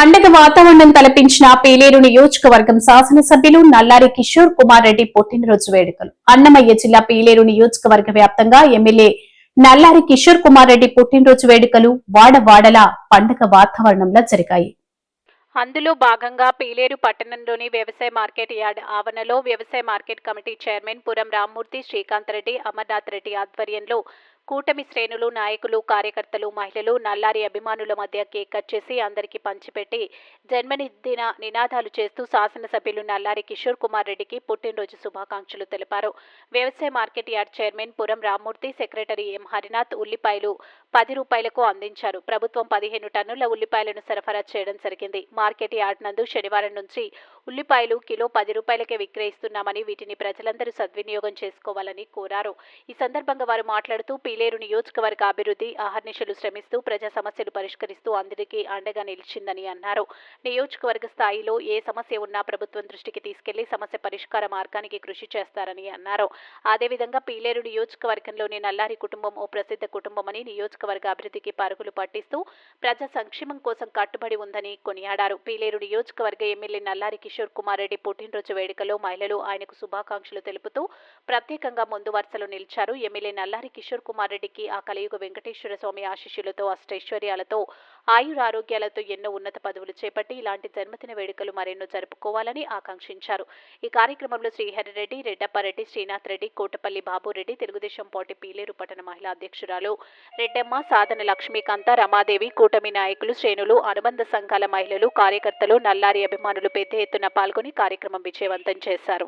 పండగ వాతావరణం తలపించిన పేలేరు నియోజకవర్గం శాసనసభ్యులు నల్లారి కిషోర్ కుమార్ రెడ్డి పుట్టినరోజు వేడుకలు. అన్నమయ్య జిల్లా పేలేరు నియోజకవర్గ వ్యాప్తంగా ఎమ్మెల్యే నల్లారి కిషోర్ కుమార్ రెడ్డి పుట్టినరోజు వేడుకలు వాడవాడలా పండగ వాతావరణంలో జరిగాయి. అందులో భాగంగా పీలేరు పట్టణంలోని వ్యవసాయ మార్కెట్ యార్డ్ ఆవరణలో వ్యవసాయ market committee chairman Puram Rammurthy Srikanth Reddy Amarnath Reddy ఆధ్వర్యంలో కూటమి శ్రేణులు నాయకులు కార్యకర్తలు మహిళలు నల్లారి అభిమానుల మధ్య కేక్ కట్ చేసి అందరికీ పంచిపెట్టి జన్మనిదిన నినాదాలు చేస్తూ శాసనసభ్యులు నల్లారి కిషోర్ కుమార్ రెడ్డికి పుట్టినరోజు శుభాకాంక్షలు తెలిపారు. వ్యవసాయ market yard chairman Puram Rammurthy secretary M. Harinath ఉల్లిపాయలు పది రూపాయలకు అందించారు. ప్రభుత్వం పదిహేను టన్నుల ఉల్లిపాయలను సరఫరా చేయడం జరిగింది. మార్కెట్ యార్డ్ నందు శనివారం నుంచి ఉల్లిపాయలు కిలో పది రూపాయలకే విక్రయిస్తున్నామని వీటిని ప్రజలందరూ సద్వినియోగం చేసుకోవాలని కోరారు. ఈ సందర్భంగా వారు మాట్లాడుతూ పీలేరు నియోజకవర్గ అభివృద్ధి ఆహర్నిశలు శ్రమిస్తూ ప్రజా సమస్యలు పరిష్కరిస్తూ అందరికీ అండగా నిలిచిందని అన్నారు. నియోజకవర్గ స్థాయిలో ఏ సమస్య ఉన్నా ప్రభుత్వం దృష్టికి తీసుకెళ్ళి సమస్య పరిష్కార మార్గానికి కృషి చేస్తారని అన్నారు. అదేవిధంగా పీలేరు నియోజకవర్గంలోని నల్లారి కుటుంబం ఓ ప్రసిద్ధ కుటుంబమని నియోజకవర్గ అభివృద్ధికి పరుగులు పట్టిస్తూ ప్రజా సంక్షేమం కోసం కట్టుబడి ఉందని కొనియాడారు. పీలేరు నియోజకవర్గ ఎమ్మెల్యే నల్లారి కిషోర్ కుమార్ రెడ్డి పుట్టినరోజు వేడుకలో మహిళలు ఆయనకు శుభాకాంక్షలు తెలుపుతూ ప్రత్యేకంగా ముందు వరుసలో నిలిచారు. ఎమ్మెల్యే నల్లారి కిషోర్ కుమార్ రెడ్డికి ఆ కలియుగ వెంకటేశ్వర స్వామి ఆశీస్సులతో అష్టైశ్వర్యాలతో ఆయురారోగ్యాలతో ఎన్నో ఉన్నత పదవులు చేపట్టి ఇలాంటి జన్మదిన వేడుకలు మరెన్నో జరుపుకోవాలని ఆకాంక్షించారు. ఈ కార్యక్రమంలో శ్రీహరిరెడ్డి రెడ్డప్పారెడ్డి శ్రీనాథ్ రెడ్డి కోటపల్లి బాబురెడ్డి తెలుగుదేశం పార్టీ పీలేరు పట్టణ మహిళా అధ్యక్షురాలు రెడ్డమ్మ సాధన లక్ష్మీకాంత రమాదేవి కూటమి నాయకులు శ్రేణులు అనుబంధ సంఘాల మహిళలు కార్యకర్తలు నల్లారి అభిమానులు పెద్ద ఎత్తున పాల్గొని కార్యక్రమం విజయవంతం చేశారు.